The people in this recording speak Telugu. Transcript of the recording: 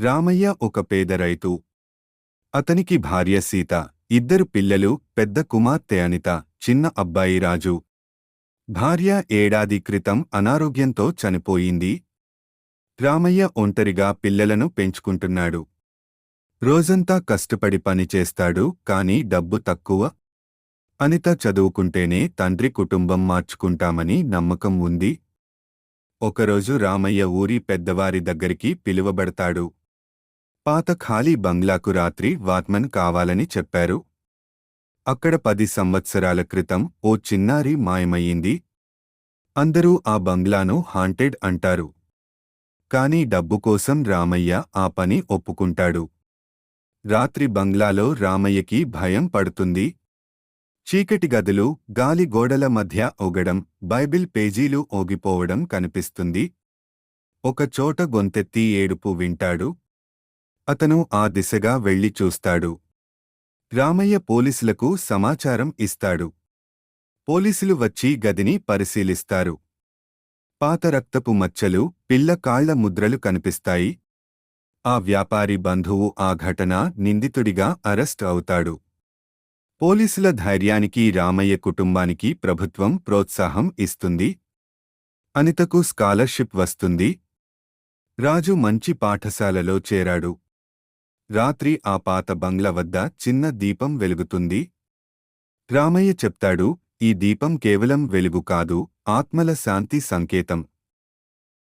రామయ్య ఒక పేద రైతు. అతనికి భార్య సీత ఇద్దరు పిల్లలు పెద్ద కుమార్తె అనిత చిన్న అబ్బాయి రాజు. భార్య ఏడాది క్రితం అనారోగ్యంతో చనిపోయింది. రామయ్య ఒంటరిగా పిల్లలను పెంచుకుంటున్నాడు. రోజంతా కష్టపడి పనిచేస్తాడు కాని డబ్బు తక్కువ. అనిత చదువుకుంటేనే తండ్రి కుటుంబం మార్చుకుంటామని నమ్మకం ఉంది. ఒకరోజు రామయ్య ఊరి పెద్దవారి దగ్గరికి పిలువబడతాడు. పాత ఖాళీ బంగ్లాకు రాత్రి వాత్మన్ కావాలని చెప్పారు. అక్కడ పది సంవత్సరాల క్రితం ఓ చిన్నారి మాయమయ్యింది. అందరూ ఆ బంగ్లాను హాంటెడ్ అంటారు. కాని డబ్బు కోసం రామయ్య ఆ పని ఒప్పుకుంటాడు. రాత్రి బంగ్లాలో రామయ్యకి భయం పడుతుంది. చీకటి గదులు గాలి గోడల మధ్య ఒగడం బైబిల్ పేజీలు ఓగిపోవడం కనిపిస్తుంది. ఒకచోట గొంతెత్తి ఏడుపు వింటాడు. అతను ఆ దిశగా వెళ్ళి చూస్తాడు. రామయ్య పోలీసులకు సమాచారం ఇస్తాడు. పోలీసులు వచ్చి గదిని పరిశీలిస్తారు. పాత రక్తపు మచ్చలు పిల్ల కాళ్ళ ముద్రలు కనిపిస్తాయి. ఆ వ్యాపారి బంధువు ఆ ఘటన నిందితుడిగా అరెస్ట్ అవుతాడు. పోలీసుల ధైర్యానికి రామయ్య కుటుంబానికి ప్రభుత్వం ప్రోత్సాహం ఇస్తుంది. అనితకు స్కాలర్షిప్ వస్తుంది. రాజు మంచి పాఠశాలలో చేరాడు. రాత్రి ఆ పాత బంగ్లా వద్ద చిన్న దీపం వెలుగుతుంది. రామయ్య చెప్తాడు ఈ దీపం కేవలం వెలుగు కాదు ఆత్మల శాంతి సంకేతం.